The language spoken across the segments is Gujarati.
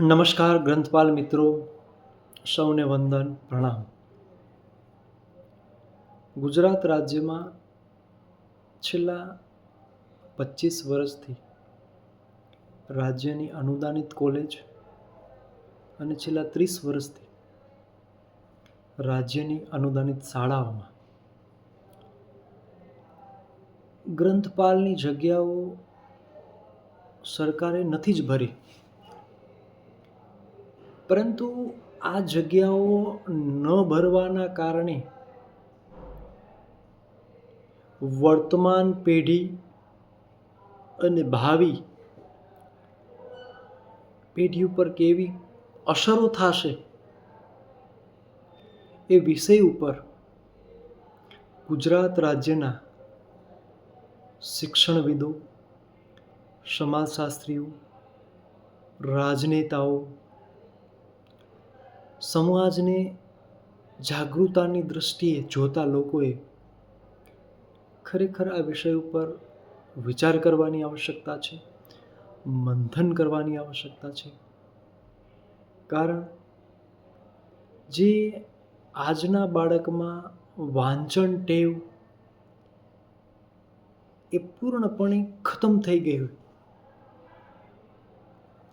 નમસ્કાર ગ્રંથપાલ મિત્રો, સૌને વંદન, પ્રણામ. ગુજરાત રાજ્યમાં છેલ્લા પચીસ વર્ષથી રાજ્યની અનુદાનિત કોલેજ અને છેલ્લા ત્રીસ વર્ષથી રાજ્યની અનુદાનિત શાળાઓમાં ગ્રંથપાલની જગ્યાઓ સરકારે નથી જ ભરી. પરંતુ આ જગ્યાઓ ન ભરવાના કારણે વર્તમાન પેઢી અને ભાવિ પેઢી ઉપર કેવી અસરો થશે એ વિષય ઉપર ગુજરાત રાજ્યના શિક્ષણવિદો, સમાજશાસ્ત્રીઓ, રાજનેતાઓ સમાજને જાગૃતતાની દૃષ્ટિએ જોતા લોકોએ ખરેખર આ વિષય ઉપર વિચાર કરવાની આવશ્યકતા છે, મંથન કરવાની આવશ્યકતા છે. કારણ જે આજના બાળકમાં વાંચન ટેવ એ પૂર્ણપણે ખતમ થઈ ગયું.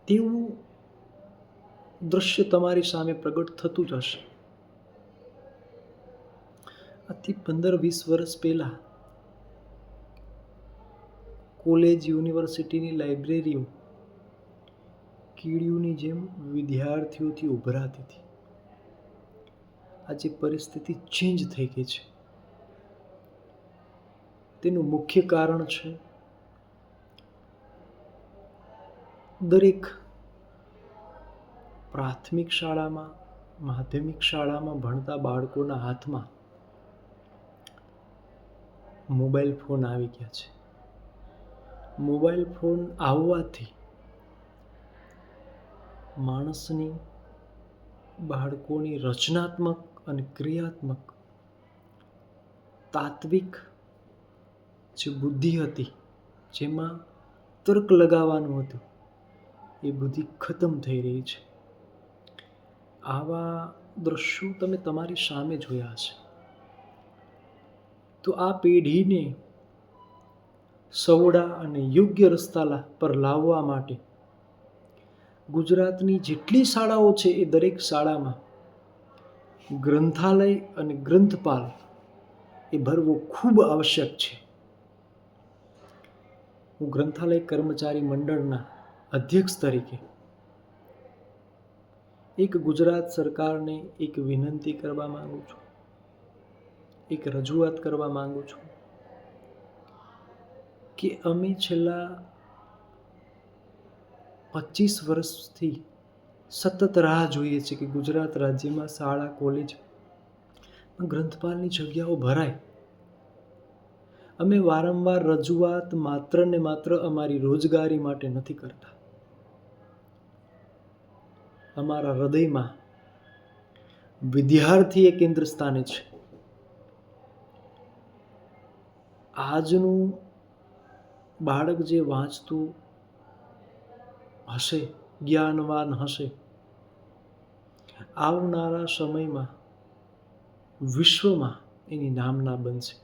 તેવું દૃશ્ય તમારી સામે પ્રગટ થતું જ હશે. આજથી પંદર વીસ વર્ષ પહેલાં કોલેજ, યુનિવર્સિટીની લાઇબ્રેરીઓ કીડીઓની જેમ વિદ્યાર્થીઓથી ઉભરાતી હતી. આજે પરિસ્થિતિ ચેન્જ થઈ ગઈ છે. તેનું મુખ્ય કારણ છે દરેક પ્રાથમિક શાળામાં, માધ્યમિક શાળામાં ભણતા બાળકોના હાથમાં મોબાઈલ ફોન આવી ગયા છે. મોબાઈલ ફોન આવવાથી માણસની બાળકોની રચનાત્મક અને ક્રિયાત્મક તાત્વિક જે બુદ્ધિ હતી, જેમાં તર્ક લગાવવાનું હતું, એ બુદ્ધિ ખતમ થઈ રહી છે. આવા દ્રશ્યો તમે તમારી સામે જોયા હશે. તો આ પેઢીને સવડા અને યોગ્ય રસ્તા પર લાવવા માટે ગુજરાતની જેટલી શાળાઓ છે એ દરેક શાળામાં ગ્રંથાલય અને ગ્રંથપાલ એ ભરવો ખૂબ આવશ્યક છે. હું ગ્રંથાલય કર્મચારી મંડળના અધ્યક્ષ તરીકે એક ગુજરાત સરકારને એક વિનંતી કરવા માગું છું. એક રજૂઆત કરવા માગું છું કે અમે છેલ્લા પચીસ વર્ષથી સતત રાહ જોઈએ છીએ કે ગુજરાત રાજ્યમાં શાળા, કોલેજ ગ્રંથપાલની જગ્યાઓ ભરાય. અમે વારંવાર રજૂઆત માત્ર ને માત્ર અમારી રોજગારી માટે નથી કરતા. અમારા હૃદયમાં વિદ્યાર્થી એ કેન્દ્ર સ્થાને છે. આજનું બાળક જે વાંચતું હશે, જ્ઞાનવાન હશે, આવનારા સમયમાં વિશ્વમાં એની નામના બનશે.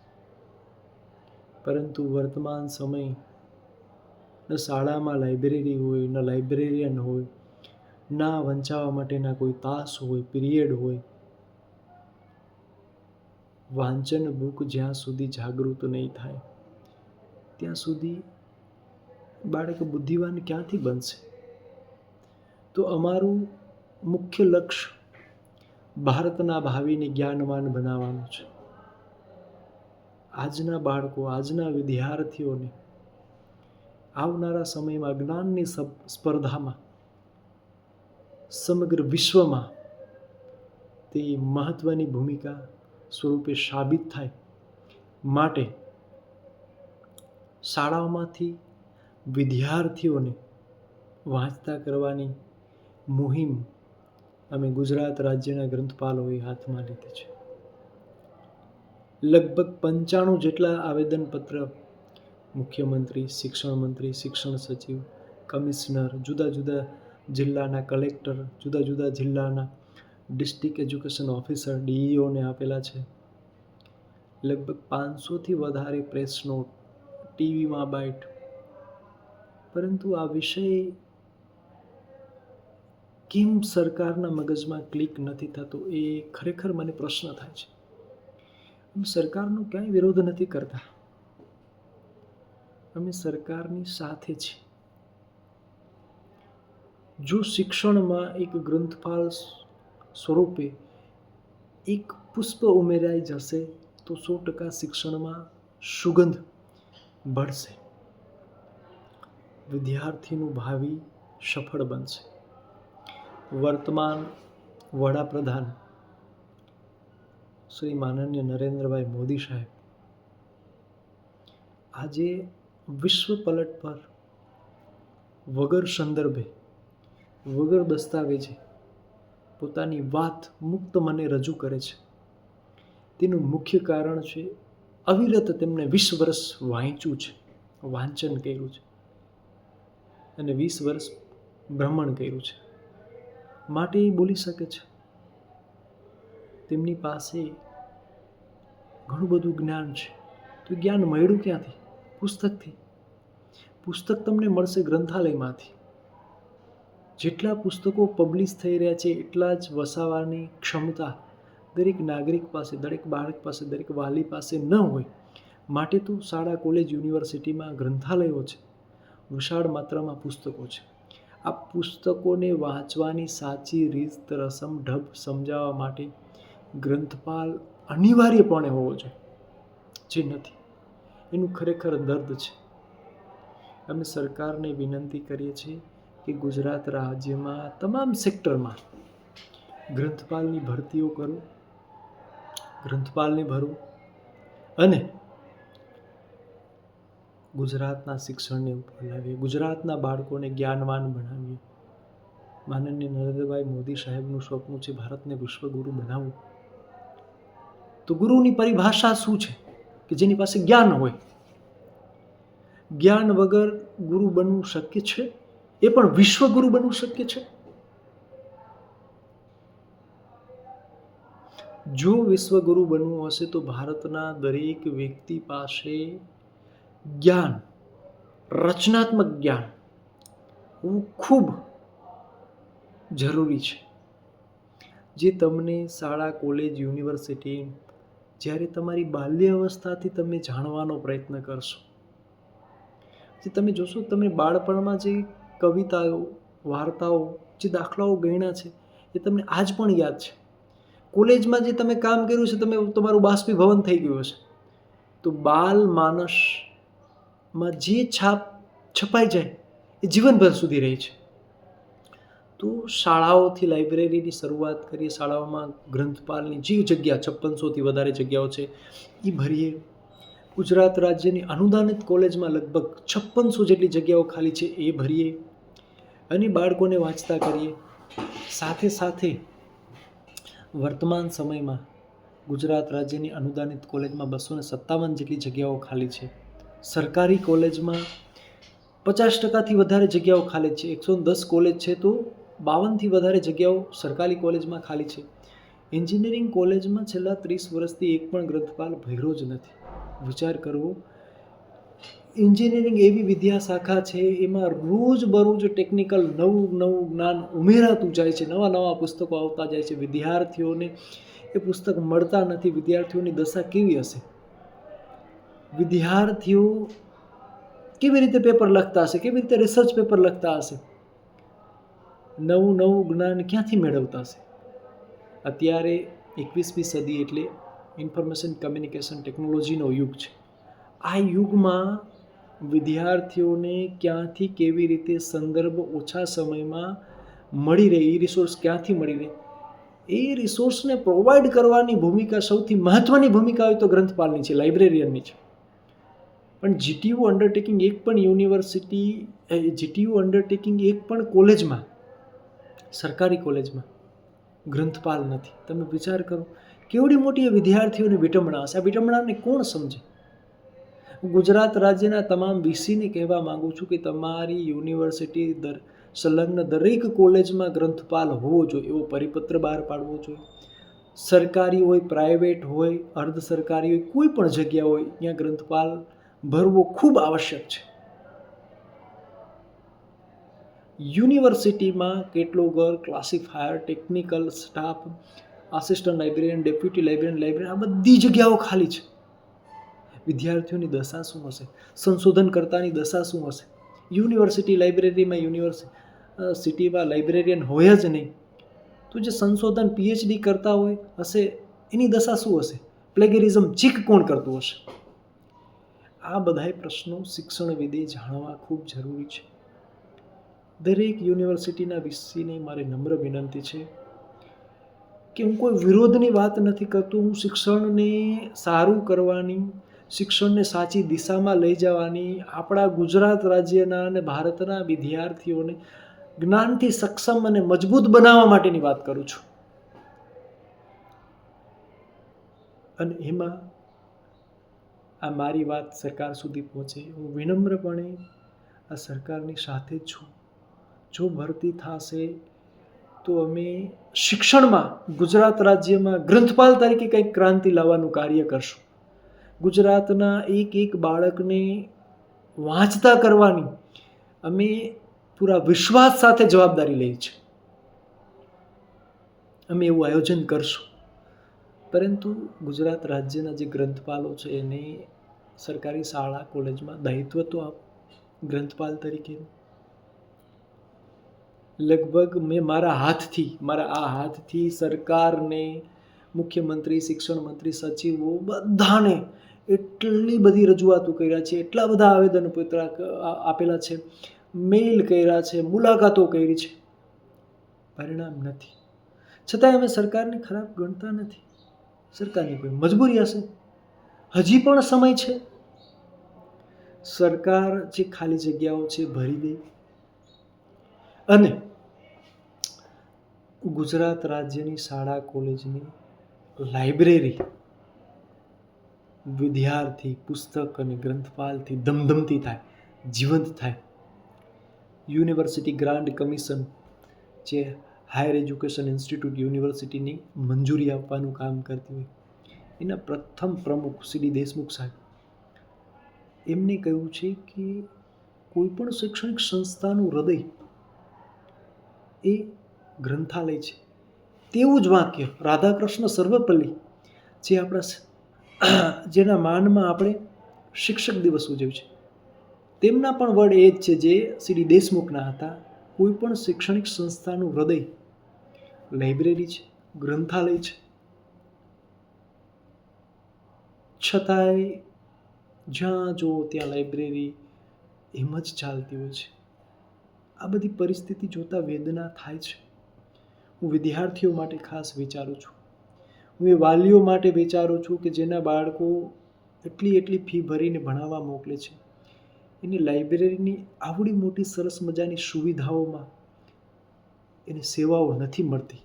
પરંતુ વર્તમાન સમય ન શાળામાં લાઇબ્રેરી હોય, ન લાઇબ્રેરિયન હોય ના વંચાવવા માટેના કોઈ તાસ હોય, પીરિયડ હોય. વાંચન બુક જ્યાં સુધી જાગૃત નહીં થાય, ત્યાં સુધી બાળક બુદ્ધિવાન ક્યાંથી બનશે? તો અમારું મુખ્ય લક્ષ્ય ભારતના ભાવિને જ્ઞાનવાન બનાવવાનું છે. આજના બાળકો, આજના વિદ્યાર્થીઓને આવનારા સમયમાં જ્ઞાનની સ્પર્ધામાં સમગ્ર વિશ્વમાં તે મહત્ત્વની ભૂમિકા સ્વરૂપે સાબિત થાય માટે શાળાઓમાંથી વિદ્યાર્થીઓને વાંચતા કરવાની મુહિમ અમે ગુજરાત રાજ્યના ગ્રંથપાલોએ હાથમાં લીધી છે. લગભગ પંચાણું જેટલા આવેદનપત્ર મુખ્યમંત્રી શિક્ષણ મંત્રી શિક્ષણ સચિવ, કમિશનર, જુદા જુદા જિલ્લાના કલેક્ટર, જુદા જુદા જિલ્લાના ડિસ્ટ્રિક્ટ એજ્યુકેશન ઓફિસર, ડીઈઓને આપેલા છે. લગભગ પાંચસોથી વધારે પ્રેસ નોટ ટીવીમાં બાઇટ પરંતુ આ વિષય કેમ સરકારના મગજમાં ક્લિક નથી થતો એ ખરેખર મને પ્રશ્ન થાય છે. અમે સરકારનો ક્યાંય વિરોધ નથી કરતા. અમે સરકારની સાથે છીએ. જો શિક્ષણમાં એક ગ્રંથપાલ સ્વરૂપે એક પુષ્પ ઉમેરાઈ જશે, તો સો ટકા શિક્ષણમાં સુગંધ ભળશે. વિદ્યાર્થીનું ભાવિ સફળ બનશે. વર્તમાન વડાપ્રધાન શ્રી માનન્ય નરેન્દ્રભાઈ મોદી સાહેબ આજે વિશ્વ પલટ પર વગર સંદર્ભે વગર દસ્તાવેજે પોતાની વાત મુક્ત મને રજૂ કરે છે. તેનું મુખ્ય કારણ છે, અવિરત તેમણે વીસ વર્ષ વાંચ્યું છે, વાંચન કર્યું છે અને વીસ વર્ષ ભ્રમણ કર્યું છે. માટે એ બોલી શકે છે. તેમની પાસે ઘણું બધું જ્ઞાન છે. તો જ્ઞાન મળ્યું ક્યાંથી? પુસ્તકથી. પુસ્તક તમને મળશે ગ્રંથાલયમાંથી. જેટલા પુસ્તકો પબ્લિશ થઈ રહ્યા છે, એટલા જ વસાવાની ક્ષમતા દરેક નાગરિક પાસે, દરેક બાળક પાસે, દરેક વાલી પાસે ન હોય. માટે તો શાળા કોલેજ યુનિવર્સિટીમાં ગ્રંથાલયો છે. વિશાળ માત્રામાં પુસ્તકો છે. આ પુસ્તકોને વાંચવાની સાચી રીત, રસમ, ઢબ સમજાવવા માટે ગ્રંથપાલ અનિવાર્યપણે હોવો જોઈએ. જે નથી. એનું ખરેખર દર્દ છે. અમે સરકારને વિનંતી કરીએ છીએ કે ગુજરાત રાજ્યમાં તમામ સેક્ટરમાં ગ્રંથપાલની ભરતીઓ કરો, ગ્રંથપાલને ભરો અને ગુજરાતના શિક્ષણને ઉપર લાવીએ, ગુજરાતના બાળકોને જ્ઞાનવાન બનાવીએ. માનનીય નરેન્દ્રભાઈ મોદી સાહેબનું સ્વપ્ન છે ભારતને વિશ્વગુરુ બનાવવું. તો ગુરુની પરિભાષા શું છે કે જેની પાસે જ્ઞાન હોય? જ્ઞાન વગર ગુરુ બનવું શક્ય છે? એ પણ વિશ્વગુરુ બનવું શક્ય છે? જો વિશ્વગુરુ બનવું હશે તો ભારતના દરેક વ્યક્તિ પાસે જ્ઞાન, રચનાત્મક જ્ઞાન હોવું ખૂબ જરૂરી છે. જે તમને શાળા, કોલેજ, યુનિવર્સિટી જ્યારે તમારી બાલ્યાવસ્થાથી તમે જાણવાનો પ્રયત્ન કરશો. જે તમે જોશો તમે બાળપણમાં જે કવિતાઓ, વાર્તાઓ જે દાખલાઓ ગણ્યા છે, એ તમને આજ પણ યાદ છે. કોલેજમાં જે તમે કામ કર્યું છે, તમે તમારું બાષ્પીભવન થઈ ગયું હશે. તો બાલ માનસમાં જે છાપ છપાઈ જાય, એ જીવનભર સુધી રહી છે. તો શાળાઓથી લાઇબ્રેરીની શરૂઆત કરીએ. શાળાઓમાં ગ્રંથપાલની જે જગ્યા, છપ્પનસોથી વધારે જગ્યાઓ છે, એ ભરીએ. ગુજરાત રાજ્યની અનુદાનિત કોલેજમાં લગભગ છપ્પનસો જેટલી જગ્યાઓ ખાલી છે, એ ભરીએ. અને બાળકોને વાંચતા કરીએ. સાથે સાથે વર્તમાન સમયમાં ગુજરાત રાજ્યની અનુદાનિત કોલેજમાં બસો ને સત્તાવન જેટલી જગ્યાઓ ખાલી છે. સરકારી કોલેજમાં પચાસ ટકાથી વધારે જગ્યાઓ ખાલી છે. એકસો દસ કોલેજ છે તો બાવનથી વધારે જગ્યાઓ સરકારી કોલેજમાં ખાલી છે. એન્જિનિયરિંગ કોલેજમાં છેલ્લા ત્રીસ વર્ષથી એક પણ ગ્રંથપાલ ભર્યો જ નથી. વિચાર કરવો એન્જિનિયરિંગ એવી વિદ્યા શાખા છે, એમાં રોજ બરોજ ટેકનિકલ નવું નવું જ્ઞાન ઉમેરાતું જાય છે, નવા નવા પુસ્તકો આવતા જાય છે, વિદ્યાર્થીઓને એ પુસ્તક મળતા નથી, વિદ્યાર્થીઓની દશા કેવી હશે? વિદ્યાર્થીઓ કેવી રીતે પેપર લખતા હશે, કેવી રીતે રિસર્ચ પેપર લખતા હશે? નવું નવું જ્ઞાન ક્યાંથી મેળવતા હશે? અત્યારે એકવીસમી સદી એટલે ઇન્ફોર્મેશન કમ્યુનિકેશન ટેકનોલોજીનો યુગ છે. આ યુગમાં વિદ્યાર્થીઓને ક્યાંથી કેવી રીતે સંદર્ભ ઓછા સમયમાં મળી રહે, એ રિસોર્સ ક્યાંથી મળી રહે? એ રિસોર્સને પ્રોવાઈડ કરવાની ભૂમિકા સૌથી મહત્ત્વની ભૂમિકા હોય તો ગ્રંથપાલની છે લાઇબ્રેરિયનની છે. પણ જીટીયુ અંડરટેકિંગ એક પણ યુનિવર્સિટી જીટીયુ અંડરટેકિંગ એક પણ કોલેજમાં સરકારી કોલેજમાં ગ્રંથપાલ નથી. તમે વિચાર કરો, કેવડી મોટી વિદ્યાર્થીઓની વિટંબણા હશે? આ વિટંબણાને કોણ સમજે? હું ગુજરાત રાજ્યના તમામ વીસીને કહેવા માગું છું કે તમારી યુનિવર્સિટી દર, સંલગ્ન દરેક કોલેજમાં ગ્રંથપાલ હોવો જોઈએ, એવો પરિપત્ર બહાર પાડવો જોઈએ. સરકારી હોય, પ્રાઇવેટ હોય, અર્ધ સરકારી હોય, કોઈ પણ જગ્યા હોય, ત્યાં ગ્રંથપાલ ભરવો ખૂબ આવશ્યક છે. યુનિવર્સિટીમાં કેટલો ઘર, classifier, technical staff, assistant librarian, deputy librarian librarian, આ બધી જગ્યાઓ ખાલી છે. વિદ્યાર્થીઓની દશા શું હશે? સંશોધનકર્તાની દશા શું હશે? યુનિવર્સિટી લાઇબ્રેરીમાં યુનિવર્સિટી સિટીમાં લાઇબ્રેરિયન હોય જ નહીં. તો જે સંશોધન પીએચડી કરતા હોય, હશે, એની દશા શું હશે? પ્લેગેરિઝમ ચીક કોણ કરતું હશે? આ બધાય પ્રશ્નો શિક્ષણ વિદે જાણવા ખૂબ જરૂરી છે. દરેક યુનિવર્સિટીના વીસીને મારે નમ્ર વિનંતી છે કે હું કોઈ વિરોધની વાત નથી કરતો, હું શિક્ષણને સારું કરવાની શિક્ષણને સાચી દિશામાં લઈ જવાની આપણા ગુજરાત રાજ્યના અને ભારતના વિદ્યાર્થીઓને જ્ઞાનથી સક્ષમ અને મજબૂત બનાવવા માટેની વાત કરું છું. અને એમાં આ મારી વાત સરકાર સુધી પહોંચે, હું વિનમ્રપણે આ સરકારની સાથે જ છું. જો ભરતી થશે તો અમે શિક્ષણમાં ગુજરાત રાજ્યમાં ગ્રંથપાલ તરીકે કંઈક ક્રાંતિ લાવવાનું કાર્ય કરશું. ગુજરાતના એક એક બાળકને વાંચતા કરવાની અમે પૂરા વિશ્વાસ સાથે જવાબદારી લઈ છે અમે એવું આયોજન કરશું. પરંતુ ગુજરાત રાજ્યના જે ગ્રંથપાલો છે એને સરકારી શાળા, કોલેજમાં દાયિત્વ તો આપ, ગ્રંથપાલ તરીકે. લગભગ મેં મારા હાથથી, મારા આ હાથથી સરકારને, મુખ્યમંત્રી, શિક્ષણ મંત્રી, સચિવો બધાને એટલી બધી રજૂઆતો કર્યા છે, એટલા બધા આવેદનપત્ર આપેલા છે મેઇલ કર્યા છે, મુલાકાતો કરી છે. પરિણામ નથી. છતાંય અમે સરકારને ખરાબ ગણતા નથી. સરકારની કોઈ મજબૂરી હશે? હજી પણ સમય છે? સરકાર જે ખાલી જગ્યાઓ છે, ભરી દે. અને ગુજરાત રાજ્યની શાળા, કોલેજની લાઇબ્રેરી વિદ્યાર્થી, પુસ્તક અને ગ્રંથપાલથી ધમધમતી થાય, જીવંત થાય. યુનિવર્સિટી ગ્રાન્ડ કમિશન, જે હાયર એજ્યુકેશન ઇન્સ્ટિટ્યૂટ યુનિવર્સિટીની મંજૂરી આપવાનું કામ કરતી હોય, એના પ્રથમ પ્રમુખ સીડી દેશમુખ સાહેબ. એમને કહ્યું છે કે કોઈપણ શૈક્ષણિક સંસ્થાનું હૃદય એ ગ્રંથાલય છે. તેવું જ વાક્ય રાધાકૃષ્ણ સર્વપલ્લી, જે આપણા જેના માનમાં આપણે શિક્ષક દિવસ ઉજવ્યું છે. તેમના પણ વર્ડ એ જ છે જે શ્રી દેશમુખના હતા. કોઈ પણ શૈક્ષણિક સંસ્થાનું હૃદય લાઇબ્રેરી છે, ગ્રંથાલય છે. છતાંય જ્યાં જુઓ ત્યાં લાઇબ્રેરી એમ જ ચાલતી હોય છે. આ બધી પરિસ્થિતિ જોતાં વેદના થાય છે. હું વિદ્યાર્થીઓ માટે ખાસ વિચારું છું. હું એ વાલીઓ માટે વિચારું છું કે જેના બાળકો એટલી એટલી ફી ભરીને ભણાવવા મોકલે છે. એની લાઇબ્રેરીની આવડી મોટી સરસ મજાની સુવિધાઓમાં એને સેવાઓ નથી મળતી.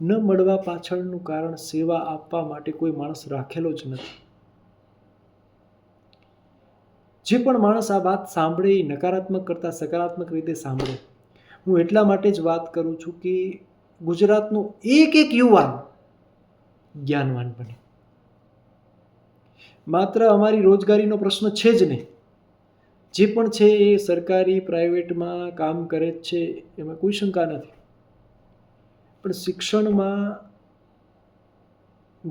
ન મળવા પાછળનું કારણ સેવા આપવા માટે કોઈ માણસ રાખેલો જ નથી. જે પણ માણસ આ વાત સાંભળે એ નકારાત્મક કરતાં સકારાત્મક રીતે સાંભળે. હું એટલા માટે જ વાત કરું છું કે ગુજરાતનો એક એક યુવાન જ્ઞાનવાન બને. માત્ર અમારી રોજગારીનો પ્રશ્ન છે જ નહીં. જે પણ છે એ સરકારી, પ્રાઇવેટમાં કામ કરે જ છે, એમાં કોઈ શંકા નથી. પણ શિક્ષણમાં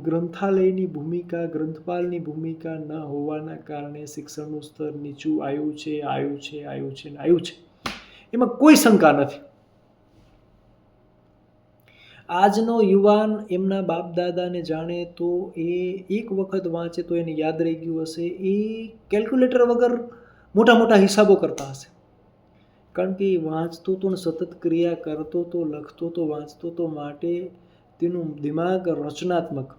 ગ્રંથાલયની ભૂમિકા, ગ્રંથપાલની ભૂમિકા ન હોવાના કારણે શિક્ષણનું સ્તર નીચું આવ્યું છે આવ્યું છે આવ્યું છે ને આવ્યું છે. એમાં કોઈ શંકા નથી. આજનો યુવાન એમના બાપ દાદાને જાણે તો એ એક વખત વાંચે તો એને યાદ રહી ગયું હશે. એ કેલ્ક્યુલેટર વગર મોટા મોટા હિસાબો કરતા હશે. કારણ કે એ વાંચતો તો ને સતત ક્રિયા કરતો તો, લખતો તો, વાંચતો તો માટે તેનું દિમાગ રચનાત્મક.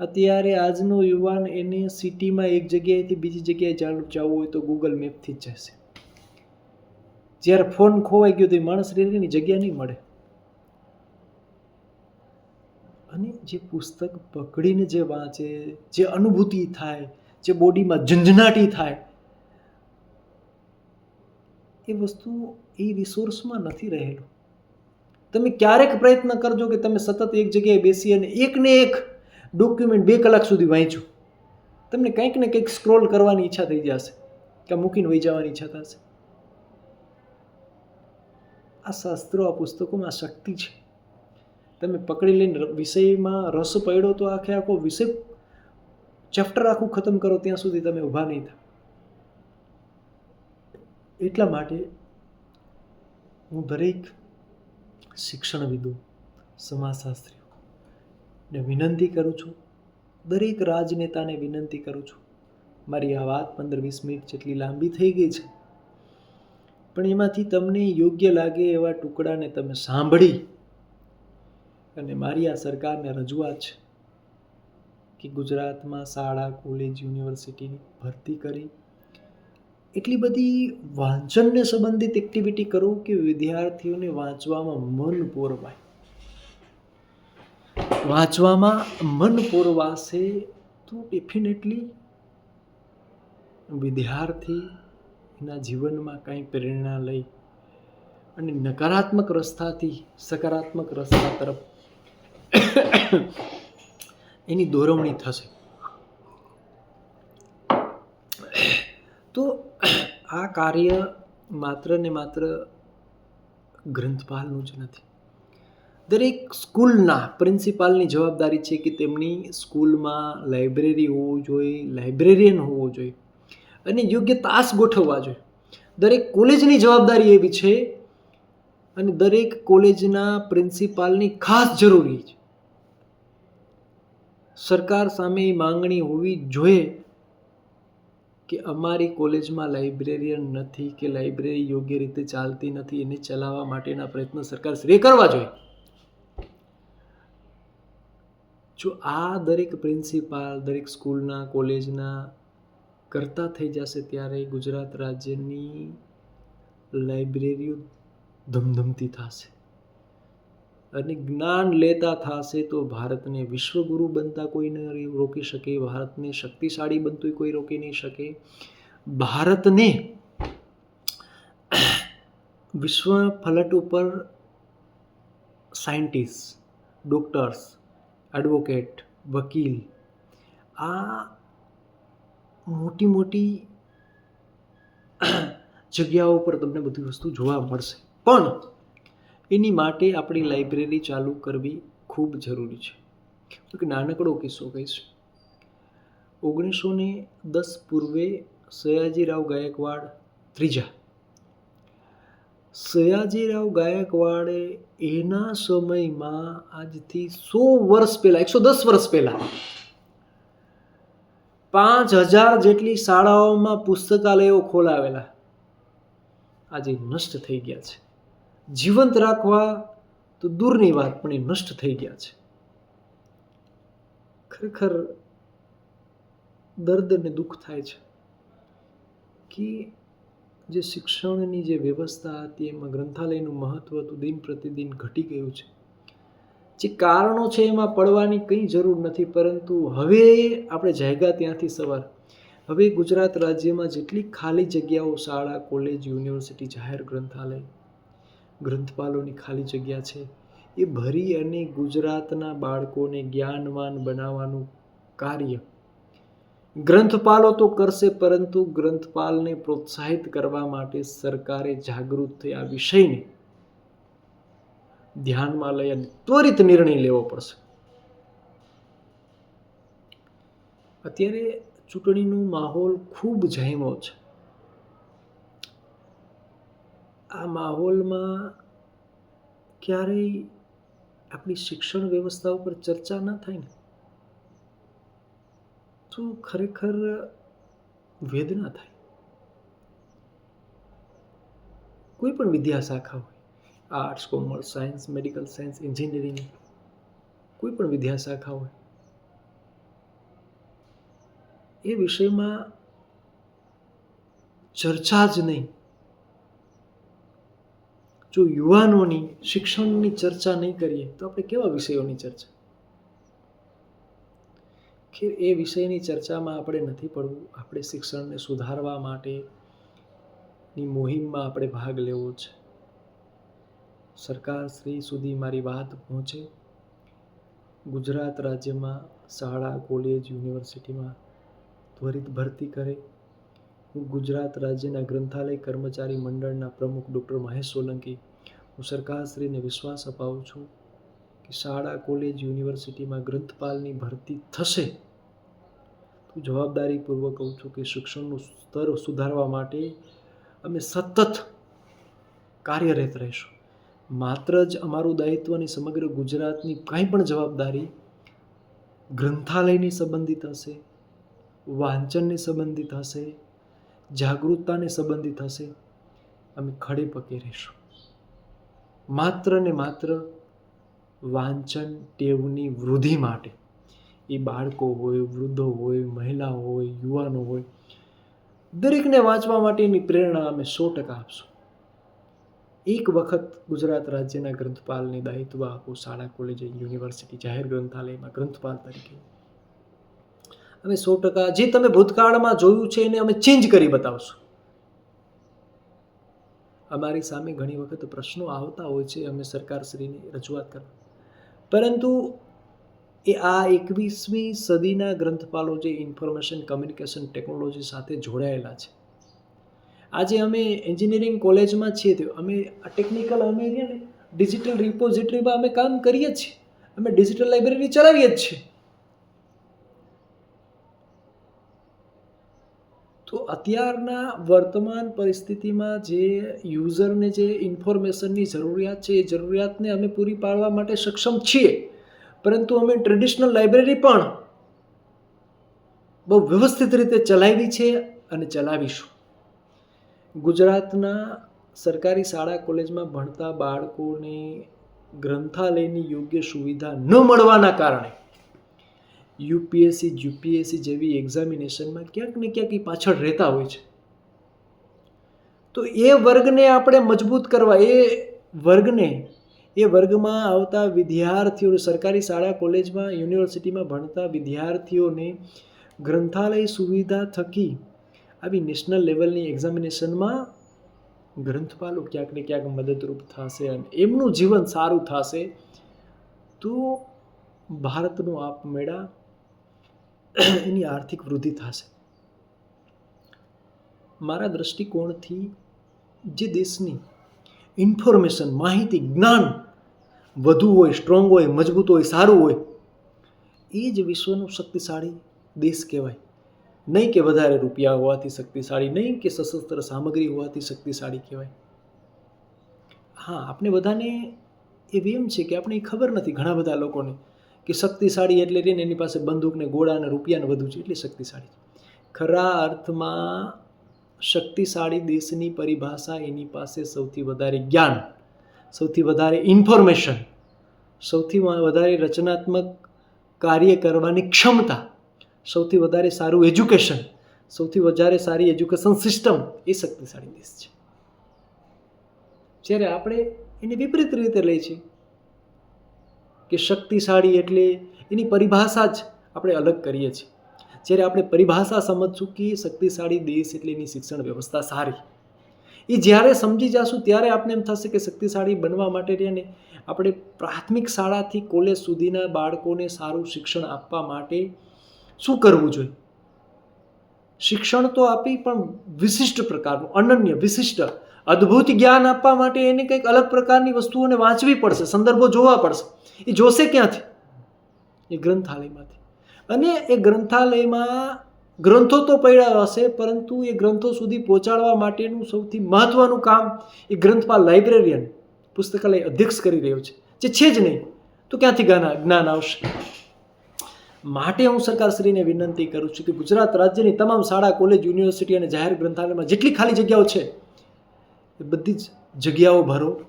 અત્યારે આજનો યુવાન એને સિટીમાં એક જગ્યાએથી બીજી જગ્યાએ જવું હોય તો ગૂગલ મેપથી જ જશે. જ્યારે ફોન ખોવાઈ ગયો તો એ માણસ રેલીની જગ્યા નહીં મળે. અને જે પુસ્તક પકડીને જે વાંચે, જે અનુભૂતિ થાય, જે બોડીમાં ઝંઝનાટી થાય, એ વસ્તુ એ રિસોર્સમાં નથી રહેલું. તમે ક્યારેક પ્રયત્ન કરજો કે તમે સતત એક જગ્યાએ બેસી અને એકને એક ડોક્યુમેન્ટ બે કલાક સુધી વાંચો તમને કંઈક ને કંઈક સ્ક્રોલ કરવાની ઈચ્છા થઈ જશે, કે મૂકીને વહી જવાની ઈચ્છા થશે. આ શાસ્ત્રો, આ પુસ્તકોમાં શક્તિ છે. તમે પકડી લઈને વિષયમાં રસ પડ્યો તો આખે આખો વિષય ચેપ્ટર આખું ખતમ કરો, ત્યાં સુધી તમે ઊભા નહીં થાવ એટલા માટે હું દરેક શિક્ષણવિદો સમાજશાસ્ત્રીઓ ને વિનંતી કરું છું, દરેક રાજનેતાને વિનંતી કરું છું, મારી આ વાત પંદર વીસ મિનિટ જેટલી લાંબી થઈ ગઈ છે, પણ એમાંથી તમને યોગ્ય લાગે એવા ટુકડાને તમે સાંભળી અને મારી આ સરકારને રજૂઆત છે કે ગુજરાતમાં શાળા કોલેજ યુનિવર્સિટીની ભરતી કરી એટલી બધી વાંચનને સંબંધિત એક્ટિવિટી કરો કે વિદ્યાર્થીઓને વાંચવામાં મન પોરવાય. વાંચવામાં મન પોરવાશે તો ડેફિનેટલી વિદ્યાર્થી એના જીવનમાં કંઈ પ્રેરણા લઈ અને નકારાત્મક રસ્તાથી સકારાત્મક રસ્તા તરફ એની દોરવણી થશે. તો આ કાર્ય માત્ર ને માત્ર ગ્રંથપાલનું જ નથી. દરેક સ્કૂલના પ્રિન્સિપાલની જવાબદારી છે કે તેમની સ્કૂલમાં લાઇબ્રેરી હોવું જોઈએ, લાઇબ્રેરિયન હોવો જોઈએ અને યોગ્ય તાસ ગોઠવવા જોઈએ. દરેક કોલેજની જવાબદારી એવી છે અને દરેક કોલેજના પ્રિન્સિપાલની ખાસ જરૂરી છે. સરકાર સામે એ માંગણી હોવી જોઈએ કે અમારી કોલેજમાં લાઇબ્રેરિયન નથી કે લાઇબ્રેરી યોગ્ય રીતે ચાલતી નથી, એને ચલાવવા માટેના પ્રયત્નો સરકાર શ્રેય કરવા જોઈએ. જો આ દરેક પ્રિન્સિપાલ, દરેક સ્કૂલના, કોલેજના કરતા થઈ જશે ત્યારે ગુજરાત રાજ્યની લાઇબ્રેરીઓ ધમધમતી થશે. અને જ્ઞાન લેતા થશે તો ભારતને વિશ્વગુરુ બનતા કોઈ ન રોકી શકે, ભારતને શક્તિશાળી બનતું કોઈ રોકી નહીં શકે. ભારતને વિશ્વ ફલટ ઉપર સાયન્ટિસ્ટ, ડોક્ટર્સ, એડવોકેટ, વકીલ, આ મોટી મોટી જગ્યાઓ પર તમને બધી વસ્તુ જોવા મળશે. પણ એની માટે આપણી લાઇબ્રેરી ચાલુ કરવી ખૂબ જરૂરી છે. એક નાનકડો કિસ્સો કહીશ. ઓગણીસો ને દસ પૂર્વે સયાજીરાવ ગાયકવાડ ત્રીજા. સયાજીરાવ ગાયકવાડે એના સમયમાં આજથી સો વર્ષ પહેલાં, એકસો દસ વર્ષ પહેલાં, પાંચ હજાર જેટલી શાળાઓમાં પુસ્તકાલયો ખોલાવેલા. આજે નષ્ટ થઈ ગયા છે. જીવંત રાખવા તો દૂરની વાત પણ એ નષ્ટ થઈ ગયા છે. ખરેખર દર્દ અને દુઃખ થાય છે કે જે શિક્ષણની જે વ્યવસ્થા હતી એમાં ગ્રંથાલયનું મહત્ત્વ હતું દિન પ્રતિદિન ઘટી ગયું છે. જે કારણો છે એમાં પડવાની કંઈ જરૂર નથી પરંતુ હવે આપણે જાયગા ત્યાંથી સવાર. હવે ગુજરાત રાજ્યમાં જેટલી ખાલી જગ્યાઓ શાળા, કોલેજ, યુનિવર્સિટી, જાહેર ગ્રંથાલય ગ્રંથપાલોની ખાલી જગ્યા છે. એ ભરી અને ગુજરાતના બાળકોને જ્ઞાનવાન બનાવવાનું કાર્ય. ગ્રંથપાલો તો કરશે, પરંતુ ગ્રંથપાલને પ્રોત્સાહિત કરવા માટે સરકારે જાગૃત થયા વિષયને ધ્યાનમાં લઈ અને ત્વરિત નિર્ણય લેવો પડશે. અત્યારે ચૂંટણીનો માહોલ ખૂબ જામ્યો છે. આ માહોલમાં ક્યારેય આપણી શિક્ષણ વ્યવસ્થા ઉપર ચર્ચા ન થાય ને, તો ખરેખર વેદના થાય. કોઈ પણ વિદ્યા શાખા હોય arts commerce science medical science engineering કોઈ પણ વિદ્યા શાખા હોય, એ વિષયમાં ચર્ચા જ નહીં. જો યુવાનોની શિક્ષણની ચર્ચા નહીં કરીએ, તો આપણે કેવા વિષયોની ચર્ચા? કે એ વિષયની ચર્ચામાં આપણે નથી પડવું. આપણે શિક્ષણને સુધારવા માટે ની મુહિમમાં આપણે ભાગ લેવો છે. સરકાર શ્રી સુધી મારી વાત પહોંચે. ગુજરાત રાજ્યમાં શાળા, કોલેજ, યુનિવર્સિટીમાં ત્વરિત ભરતી કરે. હું ગુજરાત રાજ્યના ગ્રંથાલય કર્મચારી મંડળના પ્રમુખ ડૉક્ટર મહેશ સોલંકી. હું સરકારશ્રીને વિશ્વાસ અપાવું છું કે શાળા, કોલેજ, યુનિવર્સિટીમાં ગ્રંથપાલની ભરતી થશે. તો જવાબદારીપૂર્વક કહું છું કે શિક્ષણનું સ્તર સુધારવા માટે અમે સતત કાર્યરત રહીશું. માત્ર જ અમારું દાયિત્વની સમગ્ર ગુજરાતની કાંઈ પણ જવાબદારી ગ્રંથાલયની સંબંધિત હશે, વાંચનની સંબંધિત હશે જાગૃતતાને સંબંધિત હશે, અમે ખડે પગે રહીશું. માત્ર ને માત્ર વાંચન ટેવની વૃદ્ધિ માટે. એ બાળકો હોય, વૃદ્ધો હોય મહિલાઓ હોય, યુવાનો હોય, દરેકને વાંચવા માટેની પ્રેરણા અમે સો ટકા આપશું. એક વખત ગુજરાત રાજ્યના ગ્રંથપાલને દાયિત્વ આપો, શાળા, કોલેજ યુનિવર્સિટી જાહેર ગ્રંથાલયમાં ગ્રંથપાલ તરીકે. અમે સો ટકા જે તમે ભૂતકાળમાં જોયું છે એને અમે ચેન્જ કરી બતાવશું. અમારી સામે ઘણી વખત પ્રશ્નો આવતા હોય છે, અમે સરકારશ્રીની રજૂઆત કરવા. પરંતુ એ આ એકવીસમી સદીના ગ્રંથપાલો જે ઇન્ફોર્મેશન કમ્યુનિકેશન ટેકનોલોજી સાથે જોડાયેલા છે. આજે અમે એન્જિનિયરિંગ કોલેજમાં છીએ તો અમે આ ટેકનિકલ અમે ડિજિટલ રિપોઝિટરીમાં અમે કામ કરીએ છીએ. અમે ડિજિટલ લાઇબ્રેરી ચલાવીએ જ છીએ તો અત્યારના વર્તમાન પરિસ્થિતિમાં જે યુઝરને જે ઇન્ફોર્મેશનની જરૂરિયાત છે, એ જરૂરિયાતને અમે પૂરી પાડવા માટે સક્ષમ છીએ. પરંતુ અમે ટ્રેડિશનલ લાઇબ્રેરી પણ બહુ વ્યવસ્થિત રીતે ચલાવી છે અને ચલાવીશું. ગુજરાતના સરકારી શાળા કોલેજમાં ભણતા બાળકોને ગ્રંથાલયની યોગ્ય સુવિધા ન મળવાના કારણે યુપીએસસી યુપીએસસી જેવી એક્ઝામિનેશનમાં ક્યાંક ને ક્યાંક એ પાછળ રહેતા હોય છે. તો એ વર્ગને આપણે મજબૂત કરવા, એ વર્ગને, એ વર્ગમાં આવતા વિદ્યાર્થીઓ, સરકારી શાળા, કોલેજમાં, યુનિવર્સિટીમાં ભણતા વિદ્યાર્થીઓને ગ્રંથાલય સુવિધા થકી આવી નેશનલ લેવલની એક્ઝામિનેશનમાં ગ્રંથપાલો ક્યાંક ને ક્યાંક મદદરૂપ થશે અને એમનું જીવન સારું થશે. તો ભારતનું આપમેળા એની આર્થિક વૃદ્ધિ થશે. મારા દૃષ્ટિકોણથી જે દેશની ઇન્ફોર્મેશન, માહિતી, જ્ઞાન વધુ હોય, સ્ટ્રોંગ હોય, મજબૂત હોય, સારું હોય, એ જ વિશ્વનું શક્તિશાળી દેશ કહેવાય. નહીં કે વધારે રૂપિયા હોવાથી શક્તિશાળી, નહીં કે સશસ્ત્ર સામગ્રી હોવાથી શક્તિશાળી કહેવાય. હા આપણે બધાને એવી એમ છે કે આપણે ખબર નથી ઘણા બધા લોકોને. કે શક્તિશાળી એટલે રહીને એની પાસે બંદૂકને ગોળા અને રૂપિયાને બધું છે, એટલે શક્તિશાળી ખરા અર્થમાં શક્તિશાળી દેશની પરિભાષા એની પાસે સૌથી વધારે જ્ઞાન, સૌથી વધારે ઇન્ફોર્મેશન, સૌથી વધારે રચનાત્મક કાર્ય કરવાની ક્ષમતા, સૌથી વધારે સારું એજ્યુકેશન, સૌથી વધારે સારી એજ્યુકેશન સિસ્ટમ એ શક્તિશાળી દેશ છે. જ્યારે આપણે એને વિપરીત રીતે લઈએ છીએ કે શક્તિશાળી એટલે એની પરિભાષા જ આપણે અલગ કરીએ છીએ. જ્યારે આપણે પરિભાષા સમજશું કે શક્તિશાળી દેશ એટલે એની શિક્ષણ વ્યવસ્થા સારી. એ જ્યારે સમજી જશું ત્યારે આપણે એમ થશે કે શક્તિશાળી બનવા માટે રહીને આપણે પ્રાથમિક શાળાથી કોલેજ સુધીના બાળકોને સારું શિક્ષણ આપવા માટે શું કરવું જોઈએ? શિક્ષણ તો આપી પણ વિશિષ્ટ પ્રકારનું, અનન્ય, વિશિષ્ટ અદ્ભુત જ્ઞાન આપવા માટે એને કંઈક અલગ પ્રકારની વસ્તુઓને વાંચવી પડશે, સંદર્ભો જોવા પડશે. એ જોશે ક્યાંથી? એ ગ્રંથાલયમાંથી. અને એ ગ્રંથાલયમાં ગ્રંથો તો પડ્યા હશે, પરંતુ એ ગ્રંથો સુધી પહોંચાડવા માટેનું સૌથી મહત્ત્વનું કામ એ ગ્રંથમાં લાઇબ્રેરિયન, પુસ્તકાલય અધ્યક્ષ કરી રહ્યો છે, જે છે જ નહીં. તો ક્યાંથી જ્ઞાન આવશે? માટે હું સરકારશ્રીને વિનંતી કરું છું કે ગુજરાત રાજ્યની તમામ શાળા, કોલેજ, યુનિવર્સિટી અને જાહેર ગ્રંથાલયમાં જેટલી ખાલી જગ્યાઓ છે એ બધી જ જગ્યાઓ ભરો.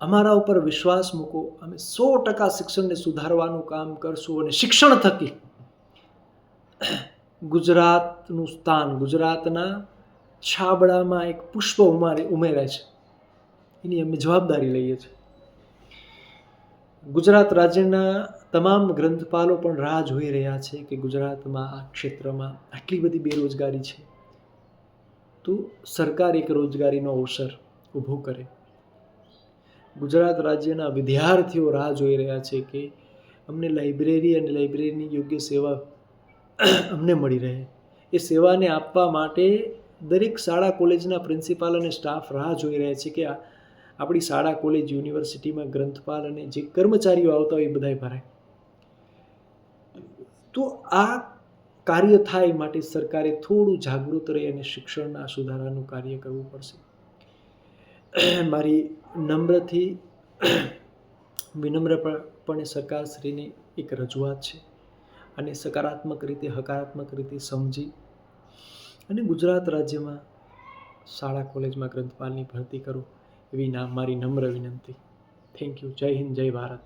અમારા ઉપર વિશ્વાસ મૂકો. અમે સો ટકા શિક્ષણને સુધારવાનું કામ કરશું અને શિક્ષણ થકી ગુજરાતનું સ્થાન, ગુજરાતના છાબડામાં એક પુષ્પ ઉમારે ઉમેરે છે. એની અમે જવાબદારી લઈએ છીએ. ગુજરાત રાજ્યના તમામ ગ્રંથપાલો પણ રાહ જોઈ રહ્યા છે કે ગુજરાતમાં આ ક્ષેત્રમાં આટલી બધી બેરોજગારી છે. તો સરકાર એક રોજગારીનો અવસર ઊભો કરે. ગુજરાત રાજ્યના વિદ્યાર્થીઓ રાહ જોઈ રહ્યા છે કે અમને લાઇબ્રેરી અને લાઇબ્રેરીની યોગ્ય સેવા અમને મળી રહે. એ સેવાને આપવા માટે દરેક શાળા, કોલેજના પ્રિન્સિપાલ અને સ્ટાફ રાહ જોઈ રહ્યા છે કે આપણી શાળા, કોલેજ, યુનિવર્સિટીમાં ગ્રંથપાલ અને જે કર્મચારીઓ આવતા હોય એ બધાય ભરાય. તો આ કાર્ય થાય માટે સરકારે થોડું જાગૃત રહી અને શિક્ષણના સુધારાનું કાર્ય કરવું પડશે. મારી નમ્રથી વિનમ્રપણે સરકારશ્રીની એક રજૂઆત છે અને સકારાત્મક રીતે, હકારાત્મક રીતે સમજી અને ગુજરાત રાજ્યમાં શાળા કોલેજમાં ગ્રંથપાલની ભરતી કરો એવી ના મારી નમ્ર વિનંતી. થેન્ક યુ જય હિન્દ, જય ભારત.